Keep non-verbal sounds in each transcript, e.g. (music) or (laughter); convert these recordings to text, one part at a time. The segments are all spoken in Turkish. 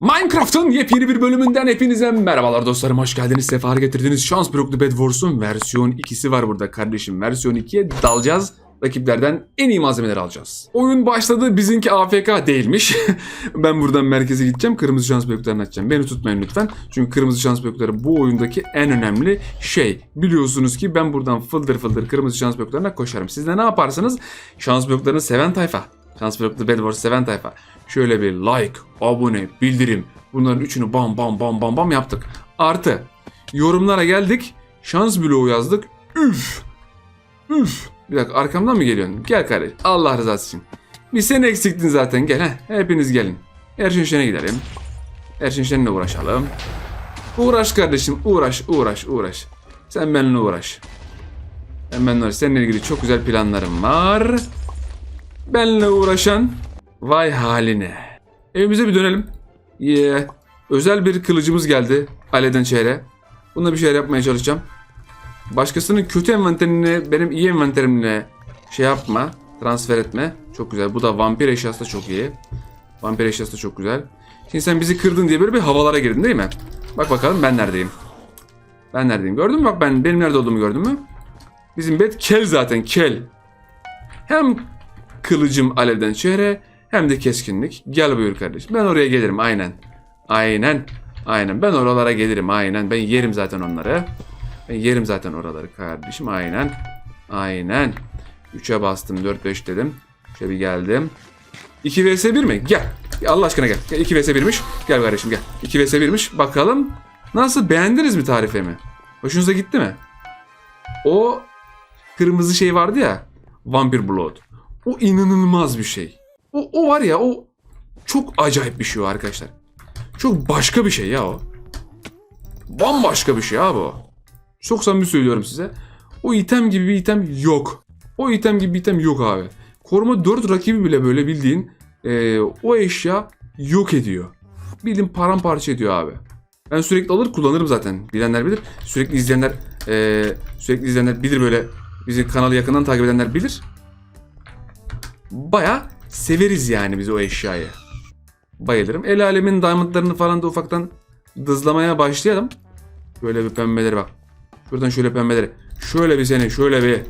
Minecraft'ın yepyeni bir bölümünden hepinize merhabalar dostlarım. Hoş geldiniz, sefa getirdiniz. Şans Broklu Bed Wars'un versiyon 2'si var burada kardeşim. Versiyon 2'ye dalacağız. Rakiplerden en iyi malzemeleri alacağız. Oyun başladı. Bizimki AFK değilmiş. (laughs) ben buradan merkeze gideceğim. Kırmızı şans bloklarını açacağım. Beni tutmayın lütfen. Çünkü kırmızı şans blokları bu oyundaki en önemli şey. Biliyorsunuz ki ben buradan fıldır fıldır kırmızı şans bloklarına koşarım. Siz de ne yaparsınız? Şans bloklarını seven tayfa. Şans bloklu Bed Wars seven tayfa. Şöyle bir like, abone, bildirim. Bunların üçünü bam bam bam bam bam yaptık. Artı yorumlara geldik. Şans bloğu yazdık. Üf. Üf. Bir dakika arkamdan mı geliyorsun? Gel kardeş. Allah rızası için. Bir sen eksiktin zaten gel. Heh. Hepiniz gelin. Erşin Şen'e gidelim. Erşin Şen'le uğraşalım. Uğraş kardeşim. Uğraş, uğraş, uğraş. Sen benimle uğraş. Ben benimle uğraş. Seninle ilgili çok güzel planlarım var. Benle uğraşan vay haline. Evimize bir dönelim. Yeah. Özel bir kılıcımız geldi. Aleden çeyre. Bununla bir şeyler yapmaya çalışacağım. Başkasının kötü envanterini benim iyi envanterimle şey yapma. Transfer etme. Çok güzel. Bu da vampir eşyası da çok iyi. Vampir eşyası da çok güzel. Şimdi sen bizi kırdın diye böyle bir havalara girdin değil mi? Bak bakalım ben neredeyim. Ben neredeyim? Gördün mü? Bak ben benim nerede olduğumu gördün mü? Bizim bet kel zaten kel. Hem kılıcım alevden çehre hem de keskinlik. Gel buyur kardeşim. Ben oraya gelirim aynen. Aynen. Aynen. Ben oralara gelirim aynen. Ben yerim zaten onları. Ben yerim zaten oraları kardeşim aynen. Aynen. 3'e bastım 4-5 dedim. Şöyle bir geldim. 2 vs 1 mi? Gel. Allah aşkına gel. gel 2 vs 1'miş. Gel kardeşim gel. 2 vs 1'miş. Bakalım. Nasıl beğendiniz mi tarifemi? Hoşunuza gitti mi? O kırmızı şey vardı ya. Vampir Blood. O inanılmaz bir şey. O, o var ya o çok acayip bir şey o arkadaşlar. Çok başka bir şey ya o. Bambaşka bir şey abi o. Çok samimi söylüyorum size. O item gibi bir item yok. O item gibi bir item yok abi. Koruma 4 rakibi bile böyle bildiğin e, o eşya yok ediyor. Bildiğin paramparça ediyor abi. Ben sürekli alır kullanırım zaten. Bilenler bilir. Sürekli izleyenler e, sürekli izleyenler bilir böyle. Bizim kanalı yakından takip edenler bilir. Baya severiz yani biz o eşyayı. Bayılırım. El alemin diamondlarını falan da ufaktan dızlamaya başlayalım. Böyle bir pembeleri bak. Şuradan şöyle pembeleri. Şöyle bir seni şöyle bir.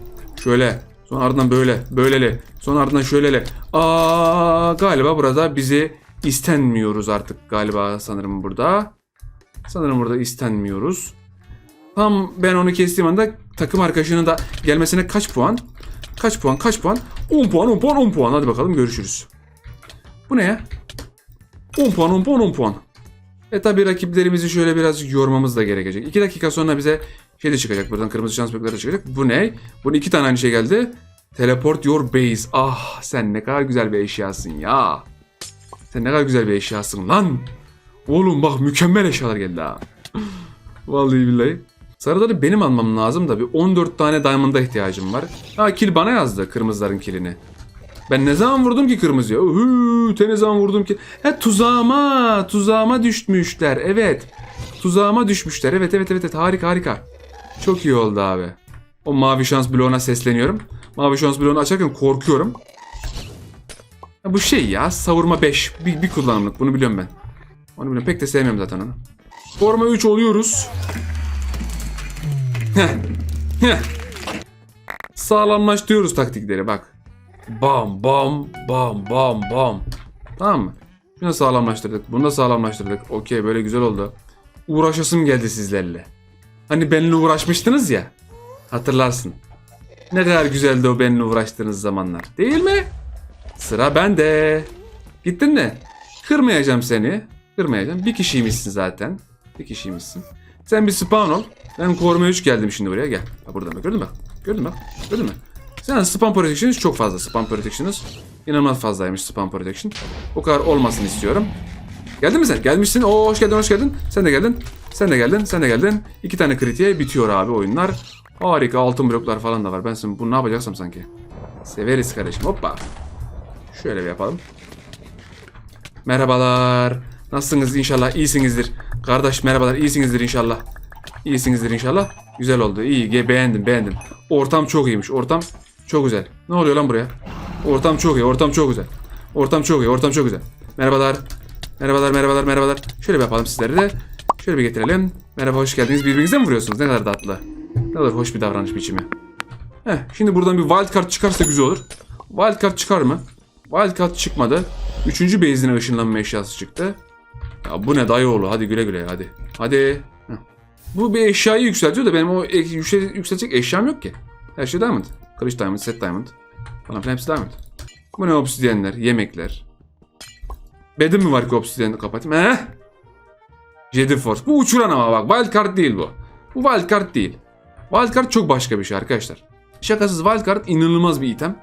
Şöyle. Sonra ardından böyle. Böyleli. Sonra ardından şöyleli. Aa galiba burada bizi istenmiyoruz artık galiba sanırım burada. Sanırım burada istenmiyoruz. Tam ben onu kestiğim anda takım arkadaşının da gelmesine kaç puan? Kaç puan? Kaç puan? 10 puan, 10 puan, 10 puan. Hadi bakalım görüşürüz. Bu ne ya? 10 puan, 10 puan, 10 puan. E tabi rakiplerimizi şöyle biraz yormamız da gerekecek. 2 dakika sonra bize şey de çıkacak. Buradan kırmızı şans da çıkacak. Bu ne? Bunun iki tane aynı şey geldi. Teleport your base. Ah sen ne kadar güzel bir eşyasın ya. Sen ne kadar güzel bir eşyasın lan. Oğlum bak mükemmel eşyalar geldi ha. Vallahi billahi. Sarıları benim almam lazım da bir 14 tane diamond'a ihtiyacım var. Ha kill bana yazdı kırmızıların killini. Ben ne zaman vurdum ki kırmızıya? Huu, te ne zaman vurdum ki? He tuzağıma, tuzağıma düşmüşler. Evet. Tuzağıma düşmüşler. Evet evet evet, evet. harika harika. Çok iyi oldu abi. O mavi şans bloğuna sesleniyorum. Mavi şans bloğunu açarken korkuyorum. Ya bu şey ya savurma 5. Bir, bir kullanımlık bunu biliyorum ben. Onu biliyorum. Pek de sevmiyorum zaten onu. Forma 3 oluyoruz. Sağlamlaştırıyoruz taktikleri bak. Bam bam bam bam bam. Tamam mı? Bunu da sağlamlaştırdık. Bunu da sağlamlaştırdık. Okey böyle güzel oldu. Uğraşasım geldi sizlerle. Hani benimle uğraşmıştınız ya. Hatırlarsın. Ne kadar güzeldi o benimle uğraştığınız zamanlar. Değil mi? Sıra bende. Gittin mi? Kırmayacağım seni. Kırmayacağım. Bir kişiymişsin zaten. Bir kişiymişsin. Sen bir spawn ol. Ben koruma 3 geldim şimdi buraya. Gel. Ha burada mı? Gördün mü? Gördün mü? Gördün mü? Sen spam protection'ınız çok fazla. Spam protection'ınız inanılmaz fazlaymış spam protection. O kadar olmasını istiyorum. Geldin mi sen? Gelmişsin. Oo hoş geldin hoş geldin. Sen de geldin. Sen de geldin. Sen de geldin. İki tane kritiğe bitiyor abi oyunlar. Harika altın bloklar falan da var. Ben şimdi bunu ne yapacaksam sanki. Severiz kardeşim. Hoppa. Şöyle bir yapalım. Merhabalar. Nasılsınız inşallah iyisinizdir. Kardeş merhabalar iyisinizdir inşallah. İyisinizdir inşallah. Güzel oldu. İyi. Beğendim beğendim. Ortam çok iyiymiş. Ortam çok güzel. Ne oluyor lan buraya? Ortam çok iyi. Ortam çok güzel. Ortam çok iyi. Ortam çok güzel. Merhabalar. Merhabalar merhabalar merhabalar. Şöyle bir yapalım sizleri de. Şöyle bir getirelim. Merhaba hoş geldiniz. Birbirinize mi vuruyorsunuz? Ne kadar tatlı. Ne kadar hoş bir davranış biçimi. Heh, şimdi buradan bir wildcard çıkarsa güzel olur. Wildcard çıkar mı? Wildcard çıkmadı. Üçüncü base'ine ışınlanma eşyası çıktı. Ya bu ne dayıoğlu? Hadi güle güle hadi. Hadi. Heh. Bu bir eşyayı yükseltiyor da benim o yüksel- yükselecek eşyam yok ki. Her şey diamond. Kılıç diamond, set diamond. Falan filan hepsi diamond. Bu ne obsidyenler, yemekler. Bedim mi var ki obsidyeni kapatayım? Heh. Jedi Force. Bu uçuran ama bak. Wildcard değil bu. Bu wildcard değil. Wildcard çok başka bir şey arkadaşlar. Şakasız wildcard inanılmaz bir item.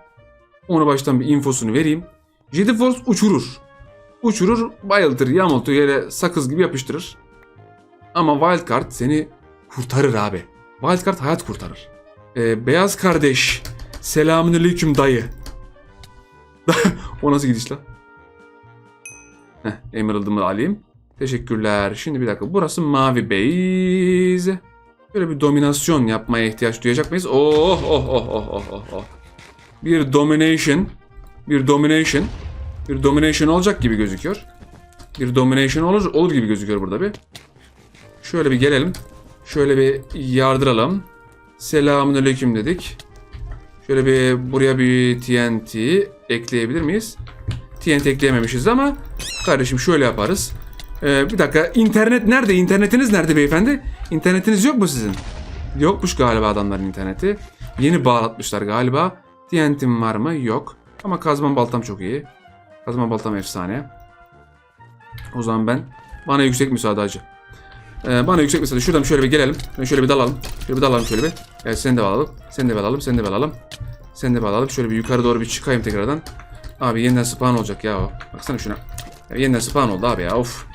Onu baştan bir infosunu vereyim. Jedi Force uçurur. Uçurur, bayıltır, yamultur, yere sakız gibi yapıştırır. Ama wildcard seni kurtarır abi. Wildcard hayat kurtarır. Ee, beyaz kardeş. Selamünaleyküm dayı. (laughs) o nasıl gidiş lan? Heh, Emerald'ımı alayım. Teşekkürler. Şimdi bir dakika. Burası mavi base. Böyle bir dominasyon yapmaya ihtiyaç duyacak mıyız? Oh oh oh oh oh oh. Bir domination. Bir domination. Bir domination olacak gibi gözüküyor. Bir domination olur, olur gibi gözüküyor burada bir. Şöyle bir gelelim. Şöyle bir yardıralım. Selamünaleyküm dedik. Şöyle bir buraya bir TNT ekleyebilir miyiz? TNT ekleyememişiz ama kardeşim şöyle yaparız. Ee, bir dakika internet nerede? İnternetiniz nerede beyefendi? İnternetiniz yok mu sizin? Yokmuş galiba adamların interneti. Yeni bağlatmışlar galiba. TNT'm var mı? Yok. Ama kazmam baltam çok iyi. Kazma baltam efsane. O zaman ben bana yüksek müsaade hacı. Ee, bana yüksek müsaade. Şuradan şöyle bir gelelim. Şöyle bir dalalım. Şöyle bir dalalım şöyle bir. Evet seni de alalım. Seni de alalım. Seni de alalım. Seni de alalım. Şöyle bir yukarı doğru bir çıkayım tekrardan. Abi yeniden spawn olacak ya o. Baksana şuna. Ya yeniden spawn oldu abi ya of.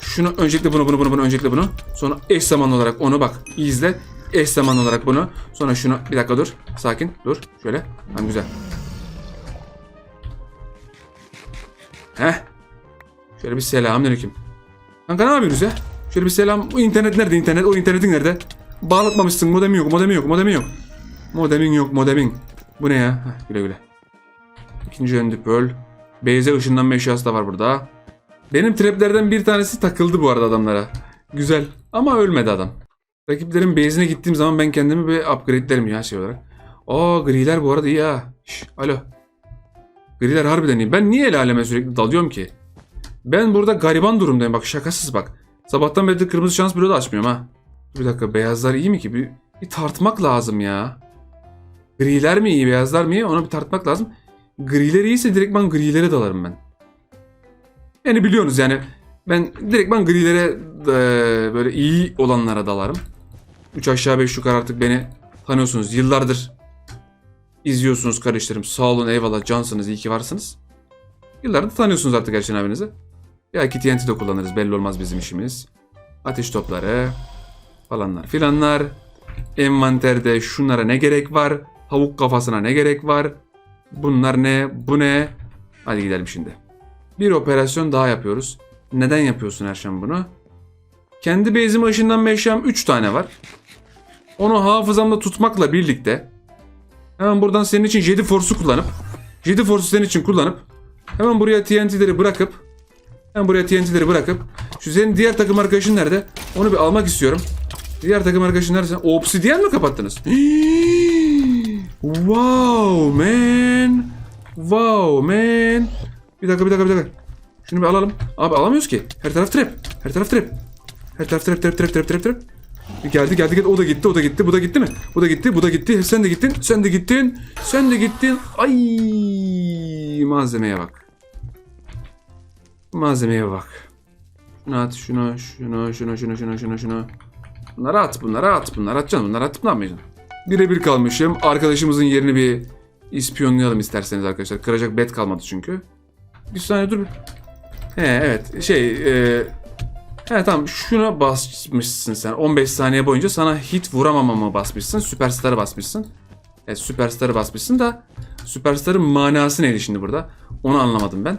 Şunu öncelikle bunu bunu bunu bunu öncelikle bunu. Sonra eş zamanlı olarak onu bak izle. Eş zamanlı olarak bunu. Sonra şunu bir dakika dur. Sakin dur. Şöyle. Tamam güzel. Heh. Şöyle bir selamünaleyküm. Kanka ne yapıyorsunuz ya? Şöyle bir selam. Bu internet nerede internet? O internetin nerede? Bağlatmamışsın. Modemin yok. Modemin yok. Modemin yok. Modemin yok. Modemin. Bu ne ya? Heh, güle güle. İkinci öndü Pearl. Beyze ışınlanma eşyası da var burada. Benim traplerden bir tanesi takıldı bu arada adamlara. Güzel. Ama ölmedi adam. Rakiplerin base'ine gittiğim zaman ben kendimi bir upgrade'lerim ya şey olarak. Aa griler bu arada iyi ha. Şş, alo. Griler harbiden iyi. Ben niye el aleme sürekli dalıyorum ki? Ben burada gariban durumdayım bak şakasız bak. Sabahtan beri de kırmızı şans bloğu da açmıyorum ha. Bir dakika beyazlar iyi mi ki? Bir, bir tartmak lazım ya. Griler mi iyi beyazlar mı iyi onu bir tartmak lazım. Griler iyiyse direktman grilere dalarım ben. Yani biliyorsunuz yani ben direktman grilere e, böyle iyi olanlara dalarım. 3 aşağı 5 yukarı artık beni tanıyorsunuz. Yıllardır izliyorsunuz kardeşlerim. Sağ olun eyvallah cansınız iyi ki varsınız. Yıllardır tanıyorsunuz artık Erşen abinizi. Belki TNT de kullanırız belli olmaz bizim işimiz. Ateş topları falanlar filanlar. Envanterde şunlara ne gerek var? Tavuk kafasına ne gerek var? Bunlar ne? Bu ne? Hadi gidelim şimdi. Bir operasyon daha yapıyoruz. Neden yapıyorsun Erşen bunu? Kendi base'ime ışınlanma eşyam 3 tane var. Onu hafızamda tutmakla birlikte hemen buradan senin için Jedi Force'u kullanıp Jedi Force'u senin için kullanıp hemen buraya TNT'leri bırakıp hemen buraya TNT'leri bırakıp şu senin diğer takım arkadaşın nerede? Onu bir almak istiyorum. Diğer takım arkadaşın nerede? Sen Obsidian mi kapattınız? (gasps) wow man. Wow man. Bir dakika bir dakika bir dakika. Şunu bir alalım. Abi alamıyoruz ki. Her taraf trap. Her taraf trap. Her taraf trap trap trap trap trap trap. Geldi geldi geldi. O da gitti o da gitti. Bu da gitti mi? Bu da gitti bu da gitti. Sen de gittin. Sen de gittin. Sen de gittin. Ay malzemeye bak. Malzemeye bak. Şunu at şunu şunu şunu şunu şunu şunu şunu. Bunları at bunları at bunları atacaksın bunları atıp ne yapmayacaksın? Birebir kalmışım. Arkadaşımızın yerini bir ispiyonlayalım isterseniz arkadaşlar. Kıracak bet kalmadı çünkü. Bir saniye dur. He evet şey e, He tamam. Şuna basmışsın sen. 15 saniye boyunca sana hit vuramamama basmışsın. Süperstar'ı basmışsın. Evet Süperstar'ı basmışsın da Süperstar'ın manası neydi şimdi burada? Onu anlamadım ben.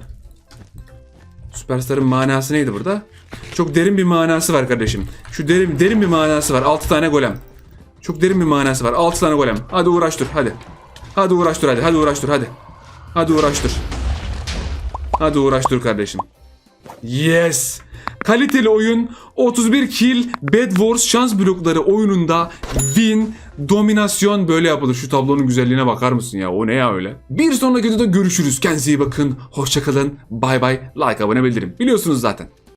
Süperstar'ın manası neydi burada? Çok derin bir manası var kardeşim. Şu derin, derin bir manası var. 6 tane golem. Çok derin bir manası var. 6 tane golem. Hadi uğraştır hadi. Hadi uğraştır hadi. Hadi uğraştır hadi. Hadi uğraştır Hadi uğraş dur kardeşim. Yes. Kaliteli oyun 31 kill Bed Wars şans blokları oyununda win dominasyon böyle yapılır. Şu tablonun güzelliğine bakar mısın ya? O ne ya öyle? Bir sonraki videoda görüşürüz. Kendinize iyi bakın. Hoşçakalın. Bay bay. Like abone bildirim. Biliyorsunuz zaten.